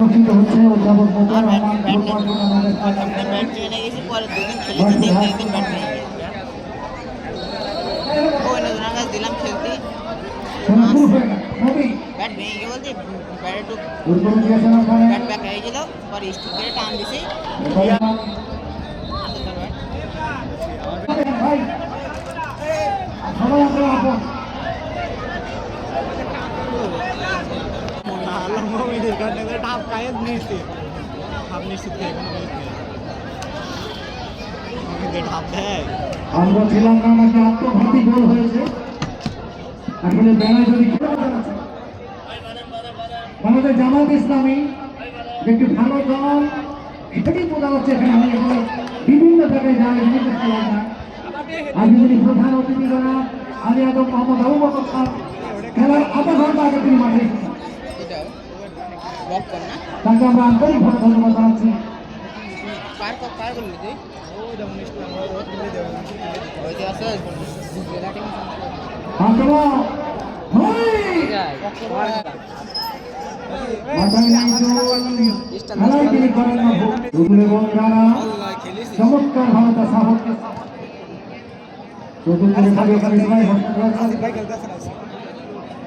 হচ্ছে অধ্যাপক রহমান ব্যাট দিলাম খেলতে ব্যাট ভেঙে গিয়ে বলতে ব্যাট ওখানে ব্যাট ব্যাক হয়ে গেল পরে স্টিক করে টান দিছি সবাই আমরা আপন ढाप कायच निसते ढाप निश्चित काय কোনো নিশ্চিত নেই কিন্তু ঢাপ দেয় আমরা ছিলাম না নাকি আত্মঘাতী গোল হয়েছে আসলে বেলায় যদি খেলা জানাচ্ছে আমাদের জামাত ইসলামী যে একটি ভালো দল সেটাই বোঝা যাচ্ছে এখানে আমি এগুলো বিভিন্ন জায়গায় যাই বিভিন্ন খেলা যায় আজ যদি প্রধান অতিথি যারা আলী আদম মোহাম্মদ আবু বকর খান খেলার আধা ঘন্টা আগে তিনি মাঠে এসেছেন এটাও ব্লক কর না। তাকে আমরা আন্তরিকভাবে ধন্যবাদ জানাচ্ছি। পার কর পার করলি তুই? ভুল। চমৎকার তার চতুর্থ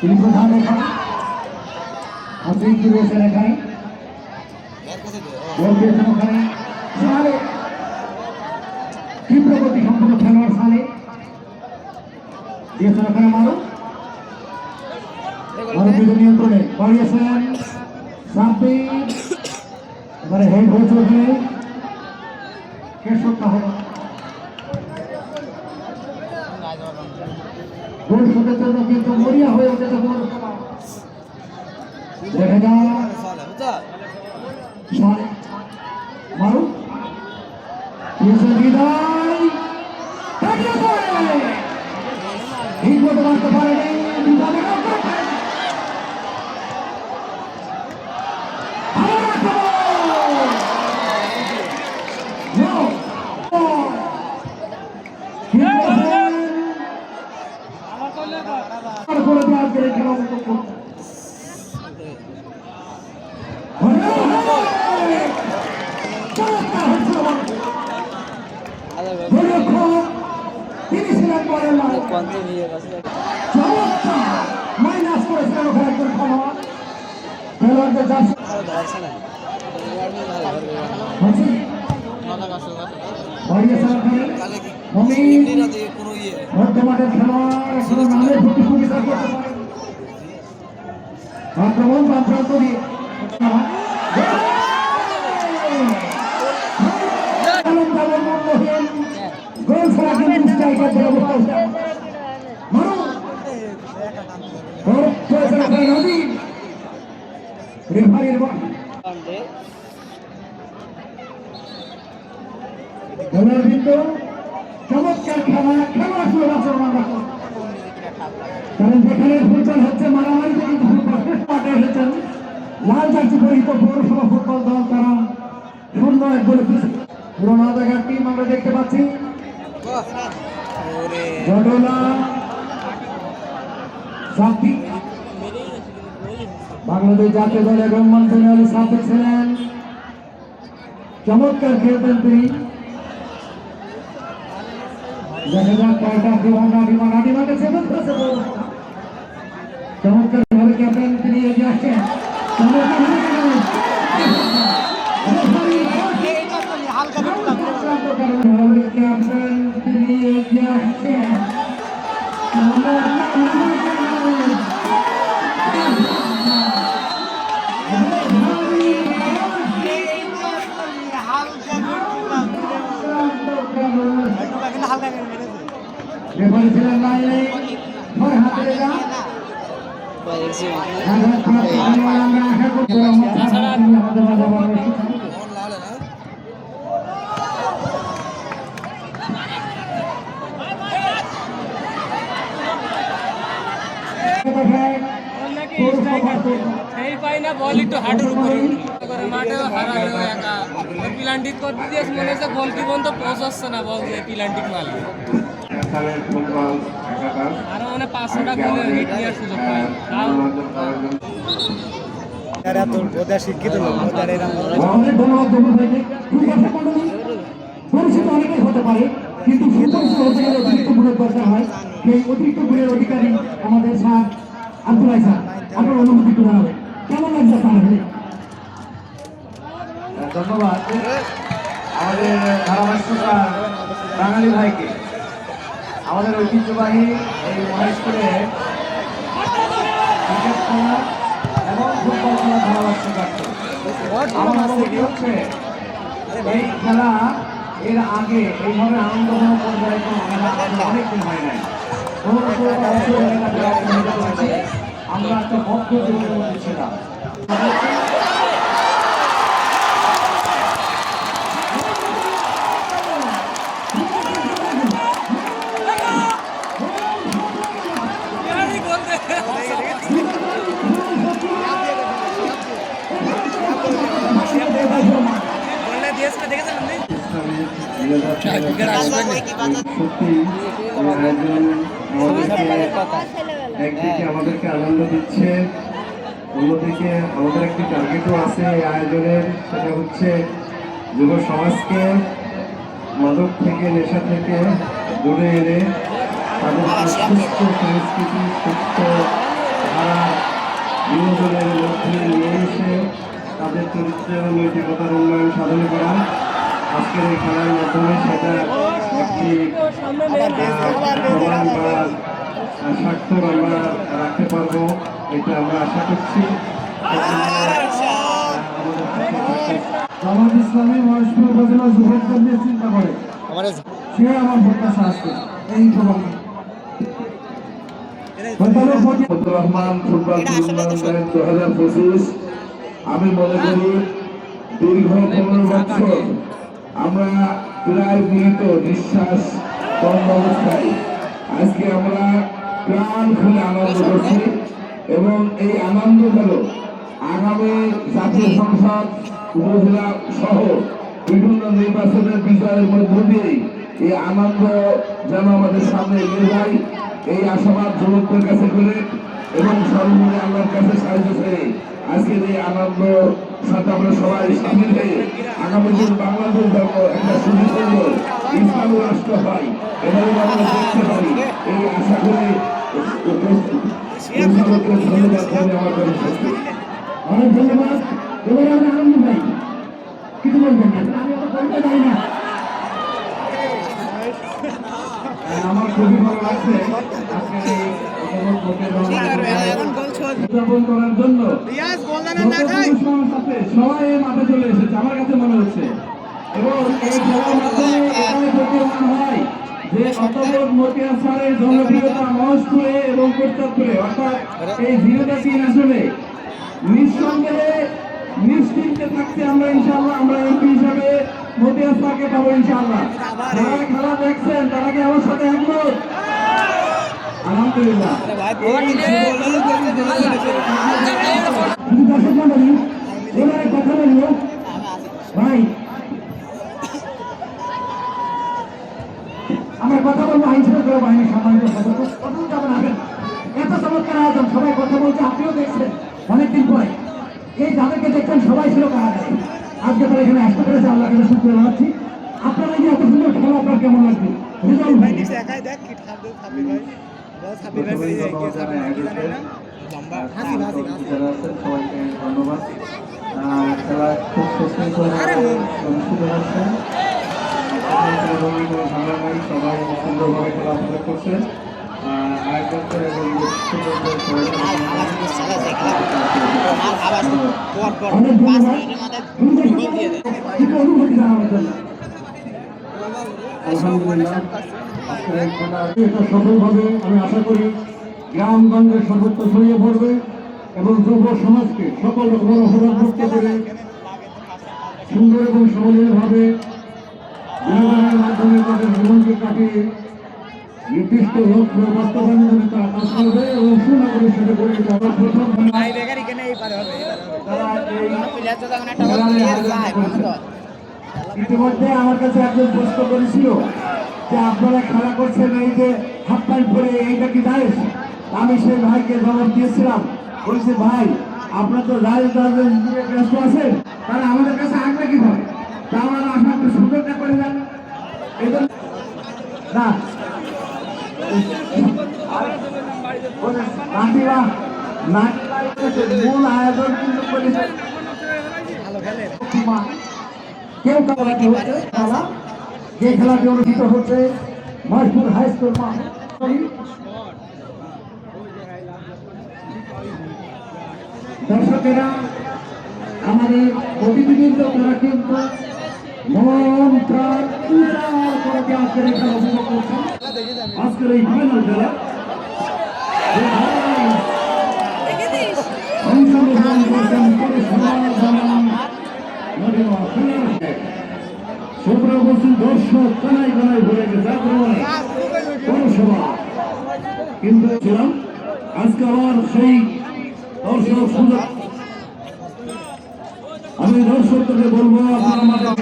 তিনি প্রধান এখানে আসিফ রয়েছেন এখানে ওখানে দিয়েছেন ওখানে মারো মানবীয় নিয়ন্ত্রণে বাড়িয়েছেন সাব্বির এবারে হেড হয়েছে ওখানে। কেশব তাহলে গোল শোধের জন্য কিন্তু মরিয়া হয়ে উঠেছে গোল দেখা যাক। সালে মতো মারতে পারেনি বিভাগে করে আক্রমণ প্রান্ত দিয়ে আলম দাবর চমৎকার খেলা খেলা আসলে আচরণ আমরা। কারণ যেখানে ফুটবল হচ্ছে শেষ মাঠে এসেছেন লাল জার্সি পরিহিত পৌরসভা ফুটবল দল তারা শূন্য এক বলে পুরোনো জায়গার টিম আমরা দেখতে পাচ্ছি জটলা সাথী বাংলাদেশ জাতীয় দলের রহমান আলী সাথে ছিলেন। চমৎকার খেলতেন তিনি। দেখা যাক কয়টা বিমান বিমান বিমানে চমৎকার ভাবে ক্যাপ্টেন তিনি এগিয়ে আসছেন। সেই পাই না বল একটু হাঁটুর উপরে। করে হারালো একা। পিলান্টিক করতে দিয়েছে মনে হচ্ছে বল কি পৌঁছাচ্ছে না বল দিয়ে পিলান্টিক মারলে। আরও মানে পাঁচশোটা গোলের হিট নেওয়ার সুযোগ পায়। তাও এরা তো বোধহয় শিক্ষিত লোক বোধহয় এরা অনেক ধন্যবাদ ধন্যবাদ ভাইকে। দর্শক মণ্ডলী, পরিচিত অনেকেই হতে পারে কিন্তু সুপরিচিত হতে গেলে অতিরিক্ত গুণের দরকার হয়। সেই অতিরিক্ত গুণের অধিকারী আমাদের স্যার আব্দুল স্যার আপনার অনুভূতি একটু জানাবেন। কেমন লাগছে স্যার আসলে? ধন্যবাদ। আমাদের ধারাভাষ্যকার বাঙালি ভাইকে আমাদের ঐতিহ্যবাহী এই মহেশপুরে ক্রিকেট খেলা এবং ফুটবল খেলা হচ্ছে, এই খেলা এর আগে এইভাবে আনন্দঘন পর্যায়ে অনেকদিন হয় নাই। পনেরো ষোলো বছর এটা বিরাট ভূমিকা করেছে। আমরা একটা বদ্ধ জীবনের মধ্যে ছিলাম বললে দিয়েছে দেখেছেন আপনি একদিকে আমাদেরকে আনন্দ দিচ্ছে, অন্যদিকে আমাদের একটি টার্গেটও আছে আয়োজনের, সেটা হচ্ছে যুব সমাজকে মাদক থেকে, নেশা থেকে দূরে এনে তাদের সুস্থ সংস্কৃতি সুস্থ ধারা বিনোদনের মধ্যে নিয়ে এসে তাদের চরিত্র নৈতিকতার উন্নয়ন সাধন করা। আজকের এই খেলার মাধ্যমে সেটা আমরা রাখতে পারব এটা আমরা আশা করছি জামাত ইসলামী মহেশপুর উপজেলা যুবকদের নিয়ে চিন্তা করে সে আমার প্রত্যাশা এই আমি মনে করি দীর্ঘ পনেরো বছর আমরা প্রায় মৃত নিঃশ্বাস কম অবস্থায় আজকে আমরা প্রাণ খুলে আনন্দ করছি এবং এই আনন্দ হল আগামী জাতীয় সংসদ, উপজেলা সহ বিভিন্ন নির্বাচনের বিজয়ের মধ্য দিয়েই এই আনন্দ যেন আমাদের সামনে এগিয়ে যায়। এই আশাবাদ যুবকদের কাছে করে এবং সর্বোপরি আল্লাহর কাছে সাহায্য করে আজকের এই আনন্দ সাথে আমরা সবাই হয়ে আগামী দিন বাংলাদেশ যেন একটা সুন্দর ইসলামী রাষ্ট্র হয়। এভাবে আমরা দেখতে পারি এই আশা করে আমার কথা শেষ করছি। অনেক ধন্যবাদ। এবারে আমরা আনন্দ পাই। কিছু বলবেন না? আমি বলতে চাই না। হ্যাঁ, আমার খুবই ভালো লাগছে আজকে এই উপভোগ করতে উদযাপন করার জন্য রিয়াজ সবাই এই মাঠে চলে এসেছে আমার কাছে মনে হচ্ছে। এবং এই খেলার মাধ্যমে প্রতীয়মান হয় যে অতলোক মতিয়ার সারের জনপ্রিয়তা মহেশপুরে এবং কোটচাঁদপুরে অর্থাৎ এই জিরোটা তিন আসলে নিঃসন্দেহে নিশ্চিন্তে থাকতে আমরা ইনশাআল্লাহ আমরা এমপি হিসাবে মতিয়ার সারকে পাবো ইনশাআল্লাহ। যারা খেলা দেখছেন তারা কি আমার সাথে একমত? আলহামদুলিল্লাহ। কথা বলব ভাই আমরা কথা বলব আইন শৃঙ্খলা বাহিনীর সম্মানিত সদস্য। প্রথম যাবেন আসেন এত চমৎকার আয়োজন সবাই কথা বলছে আপনিও দেখছেন অনেকদিন পরে। এই যাদেরকে দেখছেন সবাই ছিল কারাগারে। আজকে তারা এখানে আসতে পেরেছে আল্লাহ কাছে শুক্রিয়া জানাচ্ছি। আপনারা যে এত সুন্দর খেলা আপনার কেমন লাগবে রেজাল্ট ভাই একাই দেখ কি ঠান্ডা ভাই। ধন্যবাদ। খেলা খুব সুশৃঙ্খল অনুষ্ঠিত হচ্ছে ভালো নাই সবাই সুন্দরভাবে খেলা করছে। এবং অনুভূতি আলহামদুলিল্লাহ এটা সফলভাবে আমি আশা করি গ্রামগঞ্জে সর্বত্র ছড়িয়ে পড়বে এবং যুব সমাজকে সকল রকম অপরাধ মুক্ত করে সুন্দর এবং বিনোদনের মাধ্যমে তাদের জীবনকে কাটিয়ে নির্দিষ্ট লক্ষ্য বাস্তবায়নের তারা কাজ করবে এবং হিসেবে গড়ে উঠবে। আমরা প্রথম ভাই বেকার এখানে এই পারে হবে তারা এই ইতিমধ্যে আমার কাছে একজন প্রশ্ন করেছিল যে আপনারা খেলা করছেন এই যে হাফ প্যান্ট পরে, এইটা কি দায়েশ? আমি সেই ভাইকে জবাব দিয়েছিলাম। বলছি, ভাই, আপনার তো নিয়ে ব্যস্ত আছেন তারা আমাদের কাছে আসবে কীভাবে? তা আমার আপনার একটু সুযোগটা করে দেন। না। মূল আয়োজন কিন্তু কেউ খেলাটি হচ্ছে খেলা যে খেলাটি অনুষ্ঠিত হচ্ছে মশপুর হাই স্কুল দর্শকেরা আমাদের প্রতিনিধিত্ব তারা কিন্তু মন প্রাণ উজাড় করে আজকের এই খেলা উপভোগ করছেন। আজকের এই ফাইনাল খেলা অংশগ্রহণ করছেন পৌরসভা খেলার বলছেন দর্শক কানায় বলব আপনারা আমাদের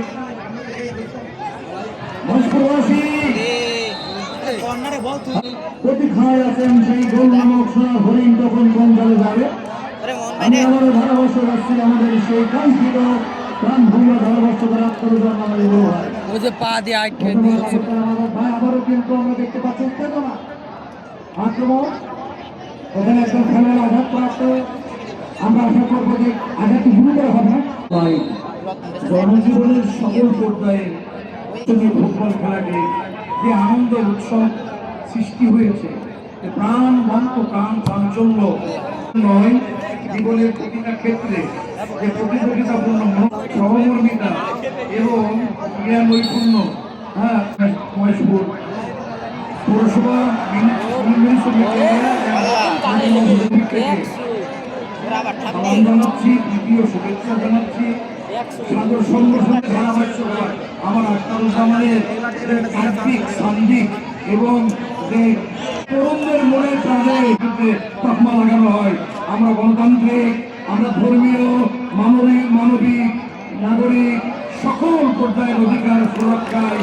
প্রতীক্ষায় আছেন সেই গোল নামক সোনা হরিণ তখন কোন দলে যাবে আমি আমাদের ভালোবাসা রাখছি আমাদের সেই কাঙ্ক্ষিত ওই যে পা দিয়ে আটকে ঘটে আবারও কিন্তু আমরা দেখতে পাচ্ছি উত্তেজনা। আক্রমণ। ওখানে একজন খেলোয়াড় আঘাত আমরা আশা করব যে আঘাতটি গুরুতর হবে। জনজীবনের সকল পর্যায়ে তুমি ফুটবল খেলাকে যে আনন্দ উৎসব সৃষ্টি হয়েছে যে প্রাণ বন্ত প্রাণ চাঞ্চল্য নয় জীবনের প্রতিটা ক্ষেত্রে যে প্রতিযোগিতাপূর্ণ সহমর্মিতা এবং ক্রিয়া নৈপুণ্য হ্যাঁ মহেশপুর পৌরসভা জানাচ্ছি দ্বিতীয় শুভেচ্ছা জানাচ্ছি। আমার এবং লাগানো হয় আমরা গণতান্ত্রিক, আমরা ধর্মীয় মানবিক মানবিক, নাগরিক, সকল পর্যায়ের অধিকার সুরক্ষায়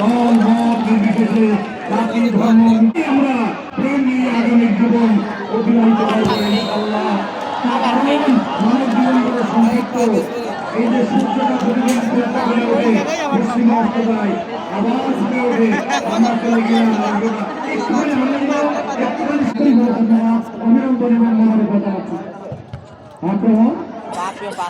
দল, মত নির্বিশেষে জাতি, ধর্ম আমরা প্রেম নিয়ে আগামী জীবন অতিবাহিত করব মানব জীবন করে সংযুক্ত এই যে সূর্যটা চেষ্টা করে পশ্চিমে যায় আবার ফুটে ওঠে আমরা চলে গেলাম আসবে না একটুখানি আনন্দ একটুখানি স্ত্রী ধন্যবাদ অভিনন্দন এবং মনের কথা আছে আক্রমণ বাপরে পাঁচ কালার মতন ছট করে খেলা শেষে তার দুটো খেলা পেলে খেলা একটু লগ্নে খেলা উপস্থিত হয়েছে প্রতি দর্শক মন্ডলী খেলা ফলাফল এক নর্মাল মেয়াদে অদম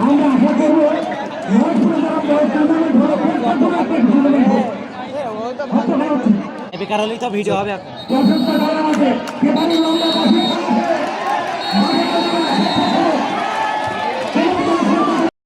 আমরা আশা করব বেকার হলেই তো ভিডিও হবে এখন।